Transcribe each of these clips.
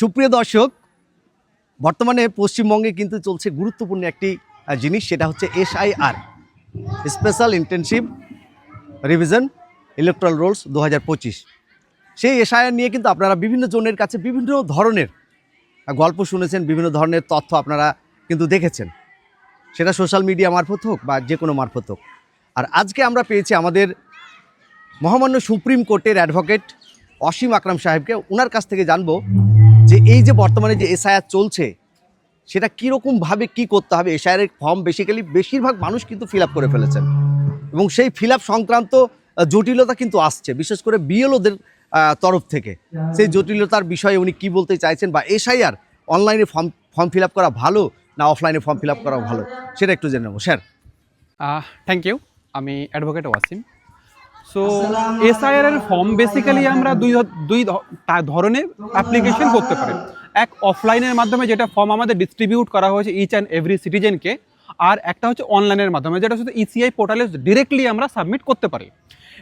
সুপ্রিয় দর্শক, বর্তমানে পশ্চিমবঙ্গে কিন্তু চলছে গুরুত্বপূর্ণ একটি জিনিস, সেটা হচ্ছে SIR, special intensive revision electoral rolls দু হাজার পঁচিশ। সেই এসআইআর নিয়ে কিন্তু আপনারা বিভিন্ন জনের কাছে বিভিন্ন ধরনের গল্প শুনেছেন, বিভিন্ন ধরনের তথ্য আপনারা কিন্তু দেখেছেন। সেটা সোশ্যাল মিডিয়া মারফত হোক বা যে কোনো মারফত হোক। আর আজকে আমরা পেয়েছি আমাদের মহামান্য সুপ্রিম কোর্টের অ্যাডভোকেট অসীম আকরাম সাহেবকে ওনার কাছ থেকে জানব যে এই যে বর্তমানে যে এসআইআর চলছে, সেটা কীরকমভাবে কি করতে হবে? এসআইআর ফর্ম বেসিক্যালি বেশিরভাগ মানুষ কিন্তু ফিল করে ফেলেছেন। এবং সেই ফিল সংক্রান্ত জটিলতা কিন্তু আসছে, বিশেষ করে বিএলওদের তরফ থেকে। সেই জটিলতার বিষয়ে উনি কি বলতে চাইছেন বা এসআইআর অনলাইনে ফর্ম ফর্ম ফিল করা ভালো না অফলাইনে ফর্ম ফিল করা ভালো? সেটা একটু জেনে নেব। স্যার। থ্যাংক ইউ আমি অ্যাডভোকেট ওয়াসিম। সো এসআইআর এর ফর্ম বেসিক্যালি আমরা দুই দুই ধরনের অ্যাপ্লিকেশন করতে পারি। এক অফলাইনের মাধ্যমে যেটা ফর্ম আমাদের ডিস্ট্রিবিউট করা হয়েছে ইচ অ্যান্ড এভরি সিটিজেনকে আর একটা হচ্ছে অনলাইনের মাধ্যমে, যেটা শুধু ইসিআই পোর্টালে ডিরেক্টলি আমরা সাবমিট করতে পারি।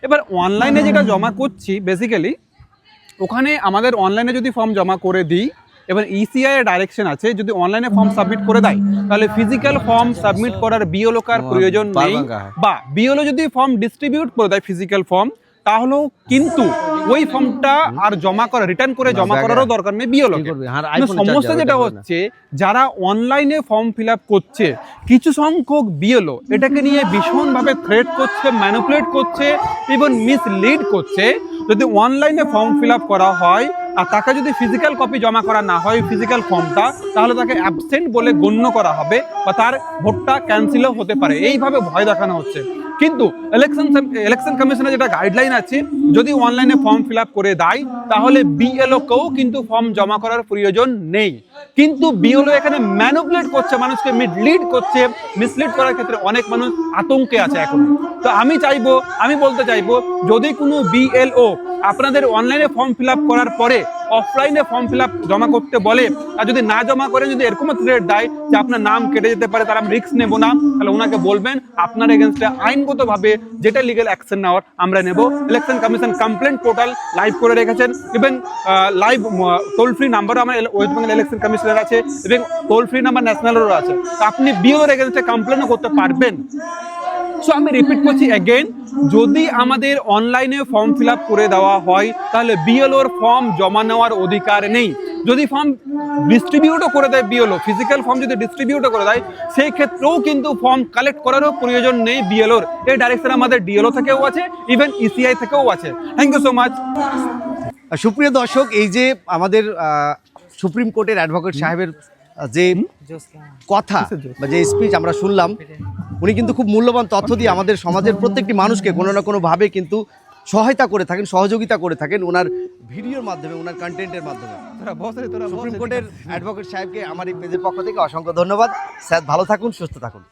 এবার অনলাইনে যেটা জমা করছি বেসিক্যালি ওখানে আমাদের অনলাইনে যদি ফর্ম জমা করে দিই এবার E ইসিআই এর ডাইরেকশন আছে যদি অনলাইনে ফর্ম সাবমিট করে দেয় তাহলে ফিজিক্যাল ফর্ম সাবমিট করার বিওলোকার প্রয়োজন নেই। বা বিওলো যদি ফর্ম ডিস্ট্রিবিউট করে দেয় ফিজিক্যাল ফর্ম তাহলেও কিন্তু ওই ফর্মটা আর জমা করা রিটার্ন করে জমা করারও দরকার নেই বিওলোকে সমস্যা যেটা হচ্ছে যারা অনলাইনে ফর্ম ফিল আপ করছে কিছু সংখ্যক বিএলও এটাকে নিয়ে ভীষণভাবে থ্রেট করছে ম্যানুপুলেট করছে এবং মিসলিড করছে। যদি অনলাইনে ফর্ম ফিল আপ করা হয় আর তাকে যদি ফিজিক্যাল কপি জমা করা না হয় ফিজিক্যাল ফর্মটা তাহলে তাকে অ্যাবসেন্ট বলে গণ্য করা হবে বা তার ভোটটা ক্যান্সেলও হতে পারে। এইভাবে ভয় দেখানো হচ্ছে। কিন্তু ইলেকশন ইলেকশন কমিশনের যেটা গাইডলাইন আছে, যদি অনলাইনে ফর্ম ফিল করে দেয়, তাহলে বিএলওকেও কিন্তু ফর্ম জমা করার প্রয়োজন নেই। কিন্তু বিএলও এখানে ম্যানুপুলেট করছে, মানুষকে মিডলিড করছে মিসলিড করার ক্ষেত্রে অনেক মানুষ আতঙ্কে আছে এখন। তো আমি চাইব, আমি বলতে চাইব, যদি কোনো বিএলও আপনাদের অনলাইনে ফর্ম ফিল করার পরে অফলাইনে ফর্ম ফিল জমা করতে বলে, আর যদি না জমা করে, যদি এরকম থ্রেট দেয় যে আপনার নাম কেটে যেতে পারে তার রিস্ক নেব না, তাহলে ওনাকে বলবেন, আপনার এগেনস্টে আইনগতভাবে যেটা লিগেল অ্যাকশন নেওয়ার আমরা নেব। Election commission complaint portal live করে রেখেছেন। ইভেন লাইভ টোল ফ্রি নাম্বারও আমার ওয়েস্ট বেঙ্গল ইলেকশন কমিশনের আছে এবং টোল ফ্রি নাম্বার ন্যাশনালেরও আছে। তো আপনি বিওর এগেনস্টে কমপ্লেনও করতে পারবেন। সো আমি রিপিট করছি অ্যাগেন যদি আমাদের অনলাইনে ফর্ম ফিল করে দেওয়া হয়, তাহলে বিএলওর ফর্ম জমা নেওয়ার অধিকার নেই। যদি ফর্ম ডিস্ট্রিবিউটও করে দেয় বিএলও ফিজিক্যাল ফর্ম যদি ডিস্ট্রিবিউটও করে দেয়, সেই ক্ষেত্রেও কিন্তু ফর্ম কালেক্ট করারও প্রয়োজন নেই বিএলওর এই ডাইরেকশন আমাদের ডিএলও থেকেও আছে ইভেন ইসিআই থেকেও আছে। থ্যাংক ইউ সো মাচ সুপ্রিয় দর্শক, এই যে আমাদের সুপ্রিম কোর্টের অ্যাডভোকেট সাহেবের যে কথা বা যে স্পিচ আমরা শুনলাম উনি কিন্তু খুব মূল্যবান তথ্য দিয়ে আমাদের সমাজের প্রত্যেকটি মানুষকে কোনো না কোনোভাবে কিন্তু সহায়তা করে থাকেন সহযোগিতা করে থাকেন ওনার ভিডিওর মাধ্যমে ওনার কন্টেন্টের মাধ্যমে। সুপ্রিম কোর্টের অ্যাডভোকেট সাহেবকে আমার এই পেজের পক্ষ থেকে অসংখ্য ধন্যবাদ। স্যার ভালো থাকুন সুস্থ থাকুন।